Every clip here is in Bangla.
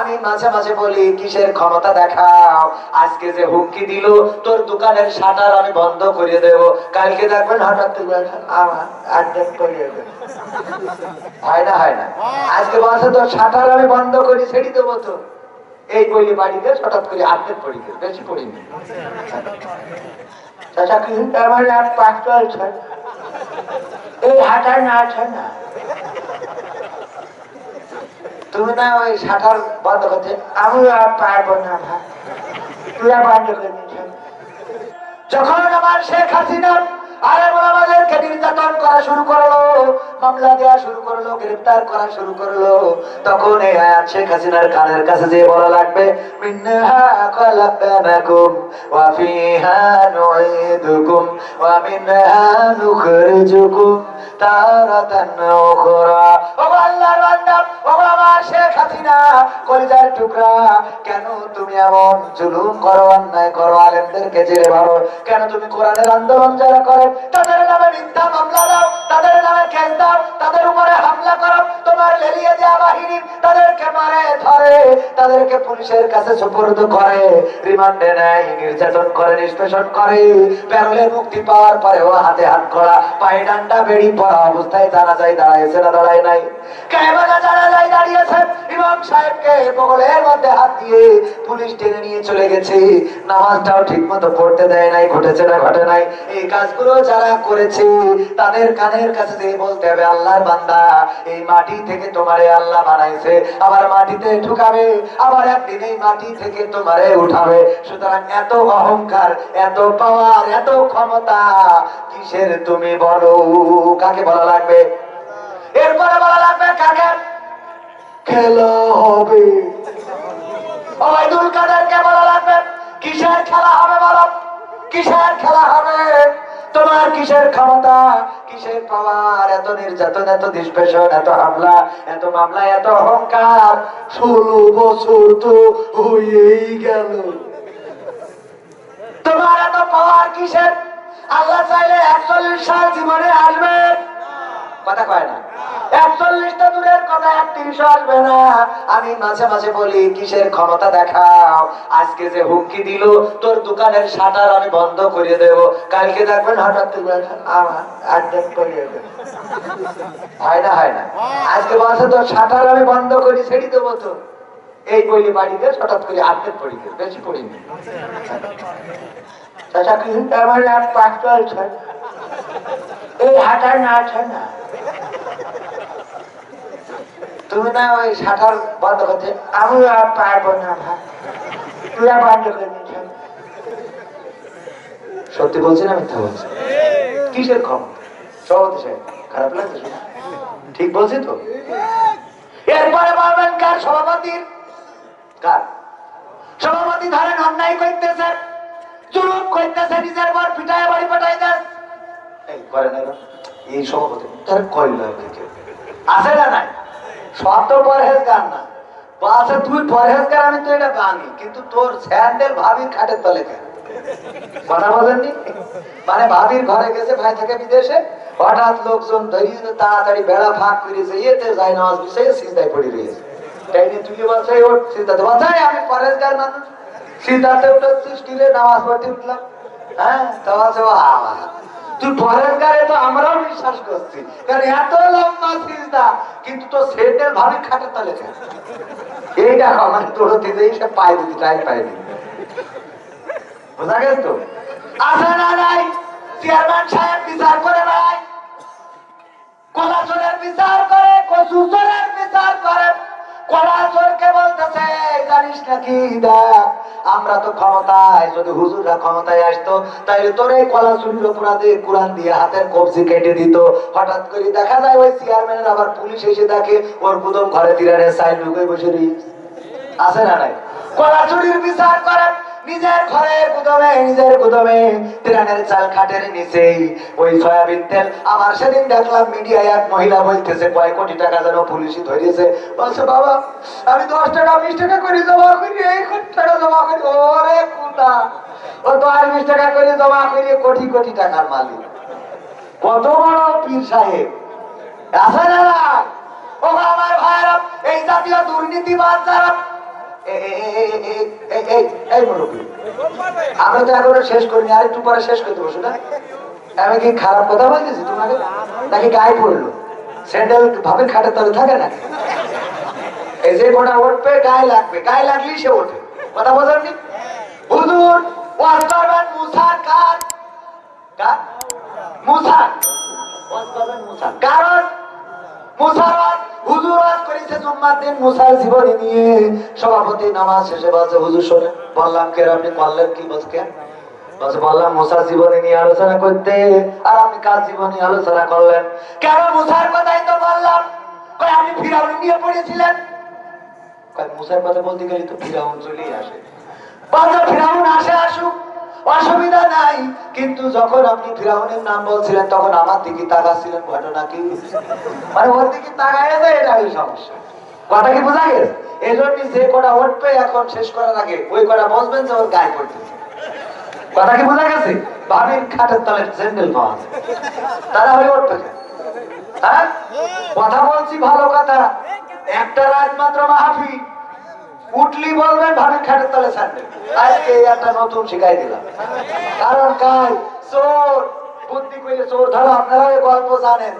আমি মাঝে মাঝে বলি, কিসের ক্ষমতা দেখাও? আজকে যে হুমকি দিল, তোর দোকানের শাটার আমি বন্ধ করে দেব। কালকে দেখবেন হঠাৎ দেব হয় না হয় না। আজকে বলছে, তোর শাটার আমি বন্ধ করি, ছেড়ে দেবো তো। এই বলি বাড়িতে, হঠাৎ করে আড্ডাট পড়ি গেল বেশি পড়িনি। চাচা কিন্তু আমার আর পাঁচ এই হাঁটার না, আছে না। তুমি না ওই সাঁতার বন্ধ করতে আমি আর পারব না, ভাই। তুই বন্ধ করে যখন আমার শেখ হাসিনা আরে আমাদেরকে নির্যাতন করা শুরু করল মামলা দেওয়া শুরু করল গ্রেফতার করা শুরু করল। তখন এই আয়াত শেখ হাসিনার কানের কাছে যে বলা লাগবে মিন্নাহা ওয়া ফিহা ওয়া মিনহা নুখরিজুকুম তারাতান উখরা। ও আল্লাহর বান্দা ও শেখ হাসিনা, কলিজার টুকরা, কেন তুমি এমন জুলুম করো, অন্যায় করো, আলেমদেরকে জেলে ভরো? কেন তুমি কোরআনের আন্দোলন যারা করে, তাদের নামে মিথ্যা মামলা দাও, তাদের নামে কেস তাদের উপরে হামলা করো তোমার লেলিয়ে দেওয়া বাহিনী তাদেরকে মারে, ধরে, তাদেরকে পুলিশের কাছে সুপর্দ করে, রিমান্ডে নেয়, নির্যাতন করে, নিষ্পেষণ করে, প্যারোলে মুক্তি পাওয়ার পরেও হাতে হাত করা পায়ে ডান্ডা বেড়ি পড়া অবস্থায় জানা যায়, দাঁড়াইছে না, দাঁড়ায় নাই। ঠিক মতো দেয় নাই, ঘটেছে নাই। এই যারা করেছে, তাদের কানের কাছে বলতে হবে বান্দা, এই মাটি থেকে তোমারে আল্লাহ বানাইছে। আবার মাটিতে ঢুকাবে, আবার একদিন এই মাটি থেকে তোমারে উঠাবে। সুতরাং এত অহংকার, এত পাওয়ার, এত ক্ষমতা, কিসের তুমি বলো? কাকে বলা লাগবে? এরপরে বলা লাগবে কাকে? খেলা হবে। ওবায়দুল কাদেরকে বলা লাগবে, কিসের খেলা হবে বলো? কিসের খেলা হবে? তোমার কিসের ক্ষমতা? কিসের পাওয়ার এত নির্যাতন, এত নিষ্পেষণ এত হামলা, এত মামলা, এত অহংকার। ষোলো বছর তো হয়েই গেল। তোমার এত পাওয়ার কিসের? আল্লাহ চাইলে একচল্লিশ সাল জীবনে আসবে কথা কয় না। একচল্লিশটা দূরের কথা একত্রিশ আসবে না। আমি মাঝে মাঝে বলি, কিসের ক্ষমতা দেখাও? আজকে যে হুমকি দিল, তোর দোকানের শাটার আমি বন্ধ করে দেব। কালকে দেখবেন হঠাৎ হয় না হয় না। আজকে বলছে, তোর শাটার আমি বন্ধ করি, ছেড়ে দেবো তো। এই বলি বাড়িতে, হঠাৎ করে আড্ডাট পড়ি বেশি পড়িনি আর পাঁচ চলছে এই হাঁটার না আছে না। তুমি না ওই শাটার বন্ধ করতে আমি আর পারব না ভাই। তুই বন্ধ করে সত্যি বলছি না, মিথ্যা বলছি? কিসের ক্ষমতা সভাপতি সাহেব খারাপ লাগছে ঠিক বলছি তো? এরপরে বলবেন কার সভাপতির? কার? সভাপতি ধরেন, অন্যায় করতেছে, জুলুম করতেছে, নিজের পর পিটায়, বাড়ি পাঠাই দেন। এই, করে না এই সভাপতি, তার কইল আছে না নাই? সব তো পরহেজগার না। বাসে তুই পরহেজগার, আমি তো এটা জানি। কিন্তু তোর স্যান্ডেল ভাবির খাটের তলে কেন? কথা বলেননি? মানে ভাবির ঘরে গেছে, ভাই থেকে বিদেশে। হঠাৎ লোকজন ধরিয়ে তাড়াতাড়ি বেড়া ফাঁক করেছে ইয়েতে যায় নামাজ বিষয়ে সিজদায় পড়ে রয়েছে। তাই নিয়ে তুই বলছে ওর সিদ্ধাতে বাজায় আমি পরেশগার মানুষ। সিদ্ধাতে উঠেছি স্টিলে নামাজ পড়তে উঠলাম। হ্যাঁ তা বলছে বাবা মানে নাই বিচার করে চোরের বিচার করে। আমরা তো ক্ষমতায়, যদি হুজুররা ক্ষমতায় আসতো কলা চুরির অপরাধে কোরআন দিয়ে হাতের কবজি কেটে দিত। হঠাৎ করে দেখা যায় ওই চেয়ারম্যানের আবার পুলিশ এসে দেখে, ওর প্রথম ঘরে সাইড ঢুকে বসে আছে না নাই? কলা চুরির বিচার করে নিজের ঘরে গুদমে, নিজের গুদমে তিরানের চাল খাটের নিচে ওই সয়াবিন তেল। আমার সেদিন দেখলাম মিডিয়ায় এক মহিলা বলতেছে, কয় কোটি টাকা যেন পুলিশই ধরিয়েছে বলছে, বাবা, আমি দশ টাকা, বিশ টাকা করে জমা করি, এই টাকা জমা করি। ওরে কুটা ও দশ, বিশ টাকা করে জমা করি, কোটি কোটি টাকার মালিক। কত বড় পীর সাহেব। আছে? ও আমার ভাইরা, এই জাতীয় দুর্নীতিবাদ যারা আমরা তো এখনও শেষ করিনি, আর একটু পরে শেষ করতে বসো না আমি কি খারাপ কথা বলতেছি তোমাকে? নাকি গায়ে পড়ল স্যান্ডেল ভাবে খাটে তলে থাকে না এই যে কোটা উঠবে, গায়ে লাগবে। গায়ে লাগলেই সে ওঠে। কথা বোঝেননি হুজুর কারণ মুসার হুজুর ওয়াজ করেছে জুম্মার দিন মুসার জীবনী নিয়ে। সভাপতি নামাজ শেষে বলছে, হুজুর শোনে বললাম কে আপনি করলেন কি বলছে কেন বললাম মুসার জীবনী নিয়ে আলোচনা করতে। আর আপনি কার জীবনী আলোচনা করলেন? কেন মুসার কথাই তো বললাম। আপনি ফিরাউনি নিয়ে পড়েছিলেন? মুসার কথা বলতে গেলে তো ফিরাউন চলেই আসে। ফিরাউন আসে আসুক। অসুবিধা নাই। কিন্তু যখন আপনি ফিরাউনের নাম বলছিলেন, তখন আমার দিকে তাকাচ্ছিলেন, ঘটনা কি? মানে ওর দিকে তাকায় যায় এটা সমস্যা। কথা কি বোঝা গেছে? এই জন্য যে কটা উঠবে, এখন শেষ করার আগে ওই কটা বসবেন যে ওর গায়ে পড়তেছে কথা কি বোঝা গেছে? বাবির খাটের তলে স্যান্ডেল পাওয়া যায়। তারা হয়ে? উঠবে কথা বলছি ভালো কথা। একটা রাত মাত্র মাহফি উঠলি বলবেন ভাবি খাটের তলে স্যান্ডেল আজকে একটা নতুন শিখাই দিলাম। কারণ কাই? চোর। বুদ্ধি করে চোর ধরো আপনারা গল্প জানেন।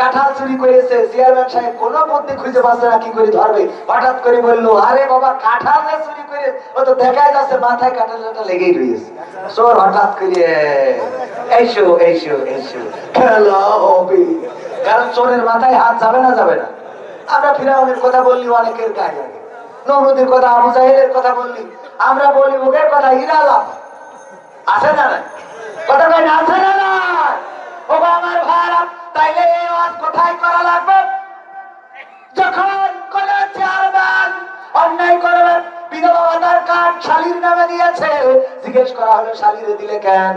কাঁঠাল চুরি করেছে, চেয়ারম্যান সাহেব কোন বুদ্ধি খুঁজে পাচ্ছে না, কি করে ধরবে? হঠাৎ করে বলল, আরে বাবা চুরি করে, ও তো দেখাই যাচ্ছে, মাথায় কাঁঠালটা লেগেই রয়েছে। চোর হঠাৎ করে এইসো এইসো এইসো, খেলা হবে। কারণ চোরের মাথায় হাত যাবে না যাবে না। আমরা ফিরাউনের কথা বললি, অনেকের গায়ে নমরুদের কথা, আবু জাহেলের কথা বললি। আমরা বলি, মুখের কথা হীরা লাভ আছে না কথা কই না আছে না ও আমার তাইলে এই কোথায় করা লাগবে? যখন কোন চেয়ারম্যান অন্যায় করবেন বিধবা ভাতার কার্ড শালির নামে দিয়েছে, জিজ্ঞেস করা হলো, শালিরে দিলে কেন?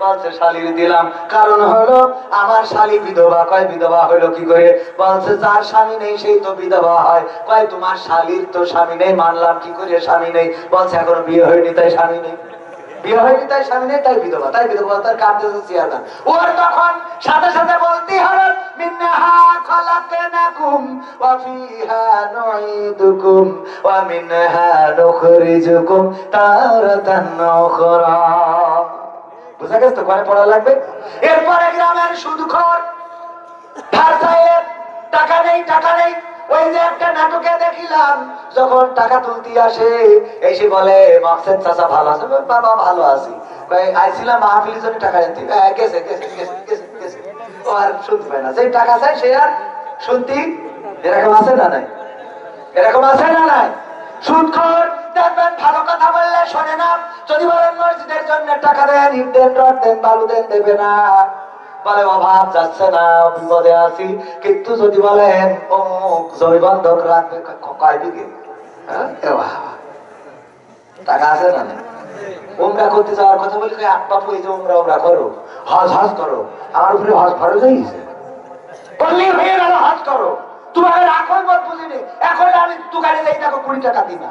বলছে শালির দিলাম। কারণ হলো, আমার শালি বিধবা। কয় বিধবা হলো কি করে? বলছে যার স্বামী নেই, সেই তো বিধবা হয়। কয়, তোমার শালির তো স্বামী নেই, মানলাম কি করে স্বামী নেই? বলছে, এখনও বিয়ে হয়নি, তাই স্বামী নেই। বিয়ে হয়নি, তাই স্বামী নেই, তাই বিধবা। তাই বিধবা, তার কাঁদতেছে চেয়ারম্যান ওর তখন সাথে সাথে উখরা। বুঝা গেছে তো ঘরে পড়া লাগবে? এরপরে গ্রামের ধার চাইলে টাকা নেই টাকা নেই। ওই যে একটা নাটকে দেখিলাম যখন টাকা তুলতে আসে এসে বলে মকসেদ চাচা ভালো আছে। বাবা ভালো আছি। আইছিলাম মাহফিলের জন্য টাকা "হ্যাঁ, গেছে গেছে গেছে গেছে ও আর শুনতে পায় না। যে টাকা চাই সে আর শুনতি এরকম আছে না নাই? এরকম আছে না নাই? দেখবেন ভালো কথা বললে শোনে না। যদি বলেন মসজিদের জন্য টাকা দেন, ইট রড দেন, বালু দেন, দেবে না। আমার হজ ফরজ হয়ে হয়ে গেল, হজ করো। তোমার বুঝিনি। এখন আমি দোকানে যাই, দেখো কুড়ি টাকা দিনা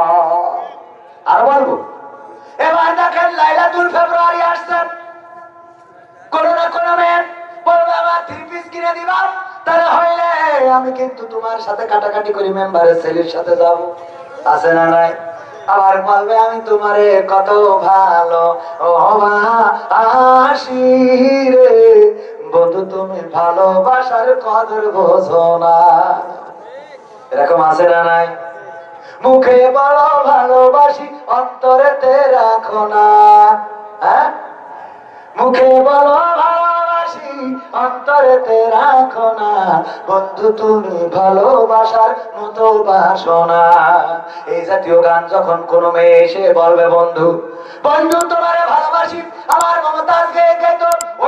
আর বলব, এবার দেখেন লাইলাতুল ফেব্রুয়ারি আসছে। কোন না কোন মেয়ে বলবে আমার থ্রি পিস কিনে দিবা? তাহলে হইলে আমি কিন্তু তোমার সাথে কাটাকাটি করি, মেম্বারের ছেলের সাথে যাব। আছে না নাই? আবার বলবে, আমি তোমারে কত ভালো ও আসি রে। বন্ধু, তুমি ভালোবাসার কদর বোঝো না। এরকম আছে না নাই? মুখে বড় ভালোবাসি অন্তরেতে রাখো না। হ্যাঁ? মুখে বলো ভালোবাসি অন্তরেতে রাখো না। বন্ধু, তুমি ভালোবাসার মতো বাসো না। এই জাতীয় গান যখন কোনো মেয়ে এসে বলবে, বন্ধু বন্ধু, তোমারে ভালোবাসি, আমার মমতাজ গে গে তো ও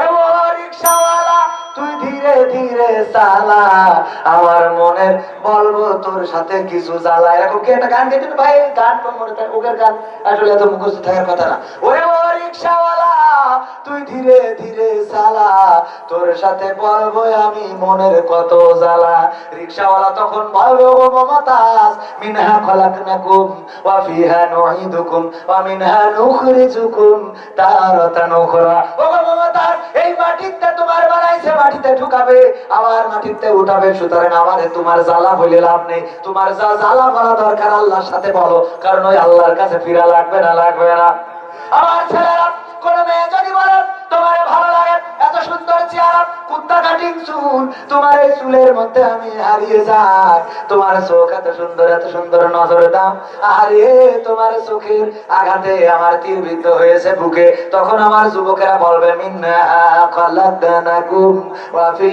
রিক্সাওয়ালা তুই ধীরে ধীরে চালা। আমার মনের বলব তোর সাথে কিছু জ্বালা। এরকম কি একটা গান গেছিল ভাই, গান মনে থাকে গান আসলে এত মুখস্থ থাকার কথা না। ওরে ও রিক্সাওয়ালা তুই ধীরে ধীরে চালা তোর সাথে বলব আমি মনের কত জ্বালা। রিক্সাওয়ালা তখন বলব, ও মমতাজ, মিনহা খলাকনাকুম ওয়া ফিহা নুঈদুকুম ওয়া মিনহা নুখরিজুকুম তারাতান উখরা। ও মমতাজ, এই মাটিতে তোমার বানাইছে, মাটিতে ঢুকাবে, আবার মাটিতে উঠাবে, সুতরাং আমারে তোমার জ্বালা বলে লাভ নেই। তোমার যা জ্বালা বলা দরকার, আল্লাহর সাথে বলো, কারণ ওই আল্লাহর কাছে ফিরা লাগবে না লাগবে না। আমার ছেলেরা কোন মেয়ে যদি বলে, তোমার ভালো লাগে, এত সুন্দর চেহারা, কুত্তা কাটিং চুল, তোমার এই চুলের মধ্যে আমি হারিয়ে যাই। তোমার চোখ এত সুন্দর এত সুন্দর নজর দাম। আরে তোমার চোখের আঘাতে আমার তীর বিদ্ধ হয়েছে বুকে। তখন আমার যুবকেরা বলবে, মিন্না মনে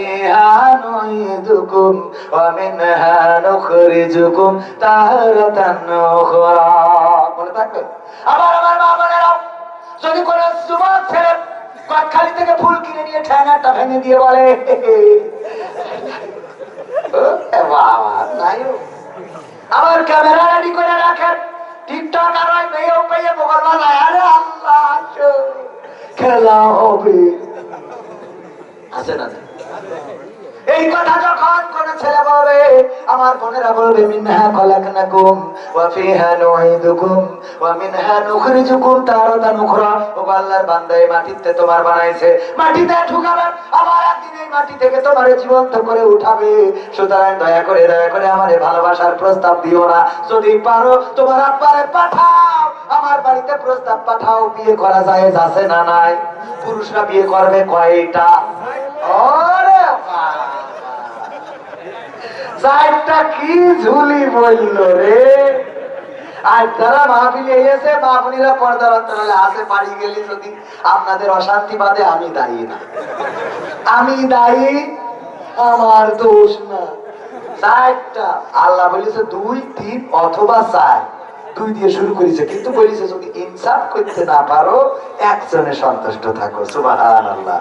আবার আমার মা বোনেরা যদি কোন যুবক ছেলে। কটখালি থেকে ফুল কিনে নিয়ে ঠ্যাঙাটা ভেঙে দিয়ে বলে। আমার ক্যামেরা রেডি করে রাখেন। টিকটক আর ওই মেয়ে পেয়ে মোবাইল বাজায়। আরে আল্লাহ খেলা হবে। আছে না এই কথা যখন কোন ছেলে বলবে, আমার বোনেরা বলবে, মিনহা ওয়া ফিহা ওয়া মিনহা নুখরিজুকুম ও আল্লাহর মাটিতে তোমার বানাইছে। মাটিতে আবার একদিন এই মাটি থেকে জীবন্ত করে উঠাবে। সুতরাং দয়া করে দয়া করে আমারে ভালোবাসার প্রস্তাব দিও না। যদি পারো, তোমার আব্বারে পাঠাও। আমার বাড়িতে প্রস্তাব পাঠাও, বিয়ে করা যায় আছে না নাই? পুরুষরা বিয়ে করবে কয়টা? ওরে। চারটা কি ঝুলি বলল রে? আর যারা মাহফিলে এসে মাহফিলা পর্দার অন্তরালে আসে বাড়ি গেলে যদি আপনাদের অশান্তি বাদে, আমি দায়ী না। আমি দায়ী, আমার দোষ না। চারটা আল্লাহ বলেছে দুই তিন অথবা চার, দুই দিয়ে শুরু করেছে, কিন্তু বলেছে যদি ইনসাফ করতে না পারো, একজনে সন্তুষ্ট থাকো। সুবাহ আল্লাহ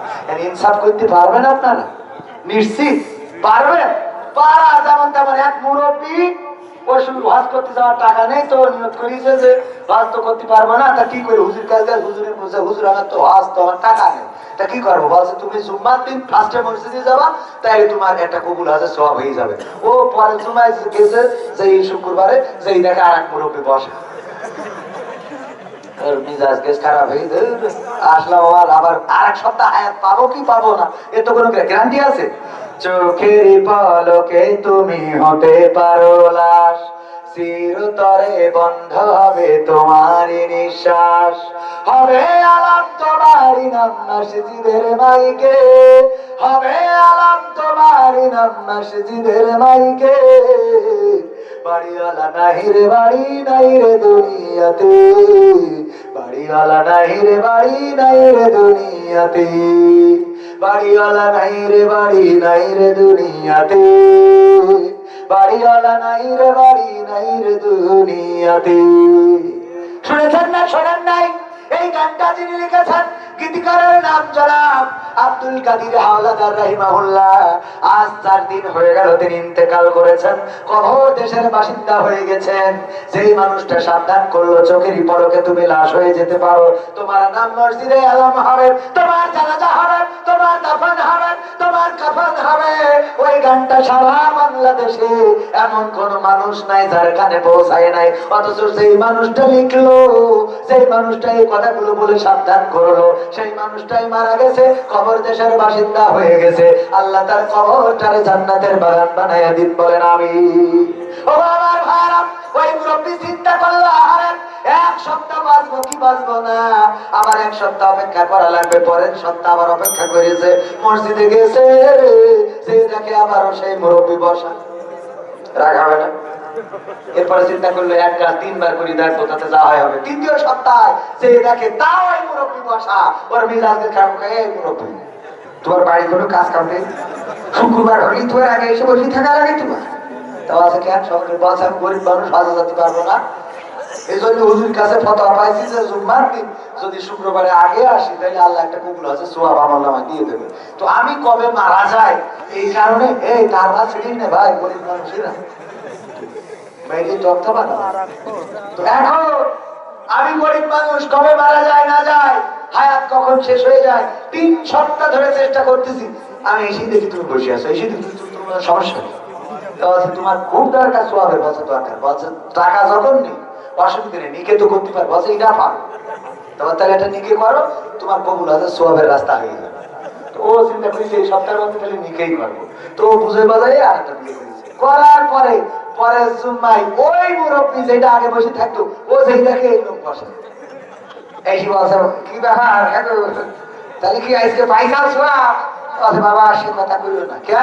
ইনসাফ করতে পারবেন আপনারা? নিশ্চিত? পারবেন? পারা যেমন তেমন এক মুরব্বী তুমি তোমার একটা সব হয়ে যাবে। ও শুক্রবারে যেই দেখে আর এক মুরব্বী বসে। খারাপ হয়ে আসলাম আবার সপ্তাহ পাবো কি পাবো না? কোনো আছে? চোখের পলকে তুমি হতে পারো লাশ। চিরতরে বন্ধ হবে তোমারই নিঃশ্বাস। হবে আলাম তোমারই নাম মাইকে। হবে আলাম তোমারই নাম মসজিদের মাইকে। বাড়িওয়ালা নাহি রে, বাড়ি নাই রে দুনিয়াতে। বাড়িওয়ালা নাহি রে, বাড়ি নাই রে দুনিয়াতে। বাড়িওয়ালা নাই রে, বাড়ি নাই রে দুনিয়াতে। বাড়িওয়ালা নাই রে, বাড়ি নাই রে দুনিয়াতে। শুনেছেন না, শোনেন নাই? এই গানটা যিনি লিখেছেন গীতিকারের নাম জনাব আব্দুল কাদির হাওলাদার রাহিমাহুল্লাহ। আজ চার দিন হয়ে গেল, তিনি ইন্তেকাল করেছেন। কবর দেশের বাসিন্দা হয়ে গেছেন। যেই মানুষটা সাবধান করল চোখেরই পলকে তুমি লাশ হয়ে যেতে পারো। তোমার নাম মসজিদে আলম হবে, তোমার জানাজা হবে, তোমার দাফন হবে, তোমার কাফন হবে। ওই গানটা সারা বাংলাদেশে এমন কোন মানুষ নাই যার কানে পৌঁছায় নাই। অথচ সেই মানুষটা লিখলো সেই মানুষটা এই কথাগুলো বলে সাবধান করল সেই মানুষটাই মারা গেছে কবর দেশের বাসিন্দা হয়ে গেছে। আল্লাহ তার কবরটারে জান্নাতের বাগান বানাইয়া দিন বলেন আমি আহারে, এক সপ্তাহ বাঁচবো না? আবার এক সপ্তাহ অপেক্ষা করা লাগবে সপ্তাহ আবার অপেক্ষা মসজিদে দেখে আবারও সেই মুরব্বী বসা। না? এরপরে চিন্তা করল, এক কাজ তিনবার তাতে হবে। তৃতীয় দেখে, তাও এই মুরব্বী বসা। ওর মুরব্বী, তোমার বাড়ি কোনো কাজ শুক্রবার হলেই তোমার আগে এসে বসে থাকা লাগে তোমার? তাও আছে কেন? বলছে, আমি গরিব মানুষ হাজার পারব না। এই জন্য হুজুর কাছে ফতোয়া পাইছি যে, জুম্মার দিন যদি শুক্রবারে আগে আসি তাহলে আল্লাহ একটা কুকুর আছে, সোয়াব আমার নামা দিয়ে দেবে। তো আমি কবে মারা যায় এই কারণে, এই, তার না ছিড়ি না ভাই, গরিব মানুষেরা। বাইরে তথ্য বানা তো এখন আমি গরিব মানুষ কবে মারা যায় না যায় হায়াত কখন শেষ হয়ে যায় তিন সপ্তাহ ধরে চেষ্টা করতেছি। আমি এসে দেখি তুমি বসে আছো এসে দেখি তোমার সমস্যা নেই। তোমার খুব দরকার সোয়াবের বলছে দরকার। বলছে টাকা যখন নেই অসুবিধা নেই নিকে তো করতে পারব। বলছে এটা পারো তোমার তাহলে এটা নিকে করো তোমার কবুল আছে সোয়াবের রাস্তা হয়ে যাবে। তো ও চিন্তা করেছে এই সপ্তাহের মধ্যে তাহলে নিকেই করব। তো ও বুঝে বাজারে আর একটা বিয়ে করেছে। করার পরে পরে জুম্মাই ওই মুরব্বী যেটা আগে বসে থাকতো, ও যেই দেখে এই লোক বসে। এই বলছে, কি ব্যাপার তাহলে কি আজকে পয়সা শোয়া বলছে, বাবা, সে কথা কইলো না। কে?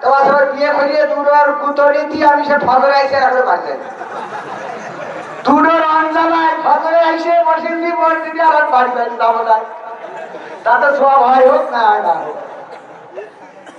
তো বলছে ওর বিয়ে করিয়ে দুটোর কুতরি দিয়ে আমি সে ফজরে আইসে রাখলে বাড়তে দুটোর অঞ্জনায় ফজরে আইসে বসে দিয়ে আবার বাড়ি বাড়ি যাব না তাতে সব হয় হোক না না হোক।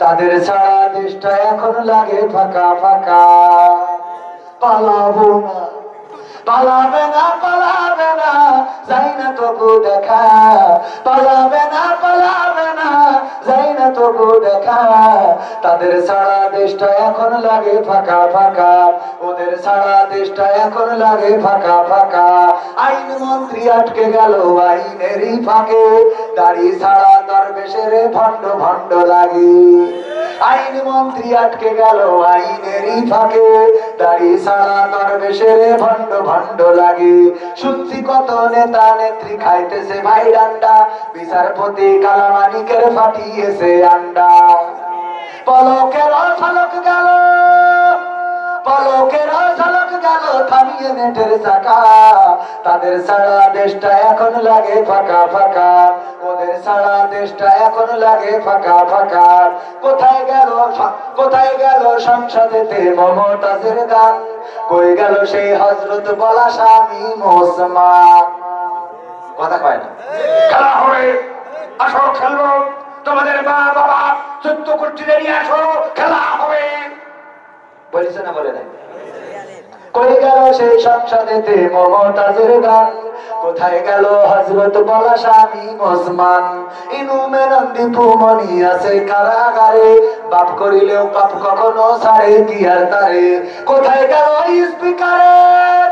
তাদের ছাড়া দেশটা এখন লাগে ফাঁকা ফাঁকা। পালাবো না, পালাবে না পালাবে না, যাই না তবু দেখা। পালাবে না পালাবে না, যাই না তবু দেখা। তাদের ছাড়া দেশটা এখন লাগে ফাঁকা ফাঁকা। ওদের ছাড়া দেশটা এখন লাগে ফাঁকা ফাঁকা। আইন মন্ত্রী আটকে গেল আইনেরই ফাঁকে। ছাড়া দরবেশের ভণ্ড ভণ্ড লাগে। আইন মন্ত্রী আটকে গেল আইনেরই ফাঁকে। ছাড়া দরবেশের ভণ্ড ভণ্ড লাগে। শুনছি কত নেতা নেত্রী খাইতেছে ভাই ডান্ডা। বিচারপতি কালামানিকের ফাটিয়েছে আন্ডা। পলকের ঝলক গেল। পলকের ঝলক গেল থামিয়ে নেটের চাকা। তাদের সারা দেশটা এখন লাগে ফাঁকা ফাঁকা। ওদের সারা দেশটা এখন লাগে ফাঁকা ফাঁকা। কোথায় গেল কোথায় গেল সংসদেতে মমতাজের গান কই গেল সেই হজরত বলা স্বামী মোসমা কথা কয় না। খেলা হবে। আসো খেলব। তোমাদের মা বাবা চোদ্দ কোটি নিয়ে আসো খেলা হবে। বলেছে না বলে নাই। কই গেল সেই সংসদেতে মমতাজের গান? কোথায় গেল হজরত বলা স্বামী ওসমান ইনু মেনন্দি ফুমনি আছে কারাগারে। বাপ করিলেও পাপ কখনো সারে আর তারে? কোথায় গেল স্পিকারের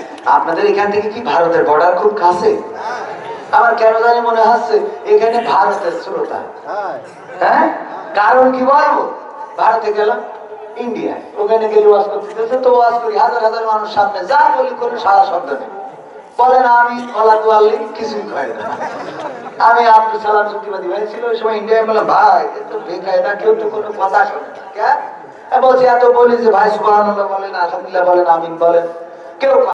আপনাদের এখান থেকে কি ভারতের বর্ডার খুব কাছে? আমার কেন জানি মনে হচ্ছে এখানে ভারতের শ্রোতা। হ্যাঁ? কারণ কি বলব? ভারতে গেলাম ইন্ডিয়ায়। ওখানে গেলে বলছে, এত বলি যে ভাই সুবাহ বলেন আলহামদুলিল্লাহ বলেন আমিন বলেন কেউ